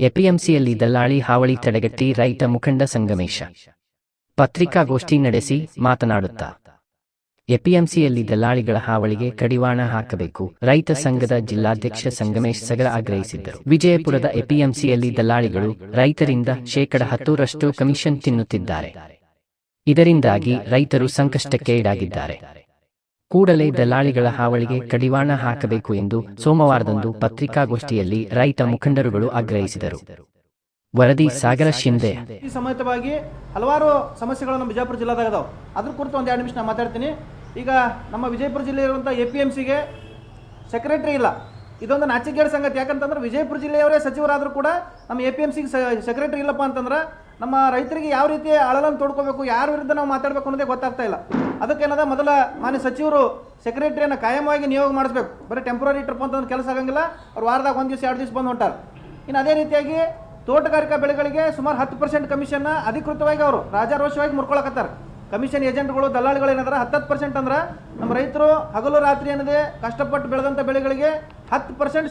ಎಪಿಎಂಸಿಯಲ್ಲಿ ದಲ್ಲಾಳಿ ಹಾವಳಿ ತಡೆಗಟ್ಟಿ ರೈತ ಮುಖಂಡ ಸಂಗಮೇಶ. ಪತ್ರಿಕಾಗೋಷ್ಠಿ ನಡೆಸಿ ಮಾತನಾಡುತ್ತಾ. ಎಪಿಎಂಸಿಯಲ್ಲಿ ದಲ್ಲಾಳಿಗಳ ಹಾವಳಿಗೆ ಕಡಿವಾಣ ಹಾಕಬೇಕು, ರೈತ ಸಂಘದ ಜಿಲ್ಲಾಧ್ಯಕ್ಷ ಸಂಗಮೇಶ್ ಸಗರ ಆಗ್ರಹಿಸಿದ್ದರು. ವಿಜಯಪುರದ ಎಪಿಎಂಸಿಯಲ್ಲಿ ದಲ್ಲಾಳಿಗಳು ರೈತರಿಂದ ಶೇಕಡ ಹತ್ತರಷ್ಟು ಕಮಿಷನ್ ತಿನ್ನುತ್ತಿದ್ದಾರೆ. ಇದರಿಂದಾಗಿ ರೈತರು ಸಂಕಷ್ಟಕ್ಕೆ ಈಡಾಗಿದ್ದಾರೆ ಕೂಡಲೇ ದಲ್ಲಾಳಿಗಳ ಹಾವಳಿಗೆ ಕಡಿವಾಣ ಹಾಕಬೇಕು ಎಂದು ಸೋಮವಾರದಂದು ಪತ್ರಿಕಾಗೋಷ್ಠಿಯಲ್ಲಿ ರೈತ ಮುಖಂಡರುಗಳು ಆಗ್ರಹಿಸಿದರು. ವರದಿ ಸಾಗರ ಶಿಂದೆ ಈ ಸಮೇತವಾಗಿ ಹಲವಾರು ಸಮಸ್ಯೆಗಳು ನಮ್ಮ ವಿಜಯಪುರ ಜಿಲ್ಲಾದಾಗ ಅದಾವೆ. ಅದ್ರ ಕುರಿತು ಒಂದು ಎರಡು ನಿಮಿಷ ಮಾತಾಡ್ತೀನಿ. ಈಗ ನಮ್ಮ ವಿಜಯಪುರ ಜಿಲ್ಲೆ ಇರುವಂಥ ಎ ಪಿ ಎಂ ಸಿಗೆ ಸೆಕ್ರೆಟರಿ ಇಲ್ಲ. ಇದೊಂದು ನಾಚಿಕೆಗೇಡು ಸಂಗತಿ. ಯಾಕಂತಂದ್ರೆ ವಿಜಯಪುರ ಜಿಲ್ಲೆಯವರೇ ಸಚಿವರಾದರೂ ಕೂಡ ನಮ್ಮ ಎ ಪಿ ಎಂ ಸಿಗೆ ಸೆಕ್ರೆಟರಿ ಇಲ್ಲಪ್ಪ ಅಂತಂದ್ರೆ ನಮ್ಮ ರೈತರಿಗೆ ಯಾವ ರೀತಿ ಅಳಲನ್ನು ತೋಡ್ಕೋಬೇಕು, ಯಾರ ವಿರುದ್ಧ ನಾವು ಮಾತಾಡಬೇಕು ಅನ್ನೋದೇ ಗೊತ್ತಾಗ್ತಾ ಇಲ್ಲ. ಅದಕ್ಕೇನದ ಮೊದಲ ಮಾನ್ಯ ಸಚಿವರು ಸೆಕ್ರೆಟರಿಯನ್ನು ಕಾಯಮವಾಗಿ ನಿಯೋಗ ಮಾಡಿಸ್ಬೇಕು. ಬರೀ ಟೆಂಪ್ರರಿ ಟ್ರಿಪ್ ಅಂತಂದ್ರೆ ಕೆಲಸ ಆಗಂಗಿಲ್ಲ, ಅವ್ರು ವಾರದಾಗ ಒಂದು ದಿವಸ, ಎರಡು ದಿವಸ ಬಂದು ಹೊಂಟಾರೆ. ಇನ್ನು ಅದೇ ರೀತಿಯಾಗಿ ತೋಟಗಾರಿಕಾ ಬೆಳೆಗಳಿಗೆ ಸುಮಾರು ಹತ್ತು ಪರ್ಸೆಂಟ್ ಕಮಿಷನ್ನ ಅಧಿಕೃತವಾಗಿ ಅವರು ರಾಜಾರೋಷವಾಗಿ ಮುರ್ಕೊಳಕತ್ತಾರೆ ಕಮಿಷನ್ ಏಜೆಂಟ್ಗಳು, ದಲ್ಲಾಳಿಗಳು ಏನಂದ್ರೆ ಹತ್ತತ್ತು ಪರ್ಸೆಂಟ್ ಅಂದ್ರೆ ನಮ್ಮ ರೈತರು ಹಗಲು ರಾತ್ರಿ ಏನಿದೆ ಕಷ್ಟಪಟ್ಟು ಬೆಳೆದಂಥ ಬೆಳೆಗಳಿಗೆ ಹತ್ತು ಪರ್ಸೆಂಟ್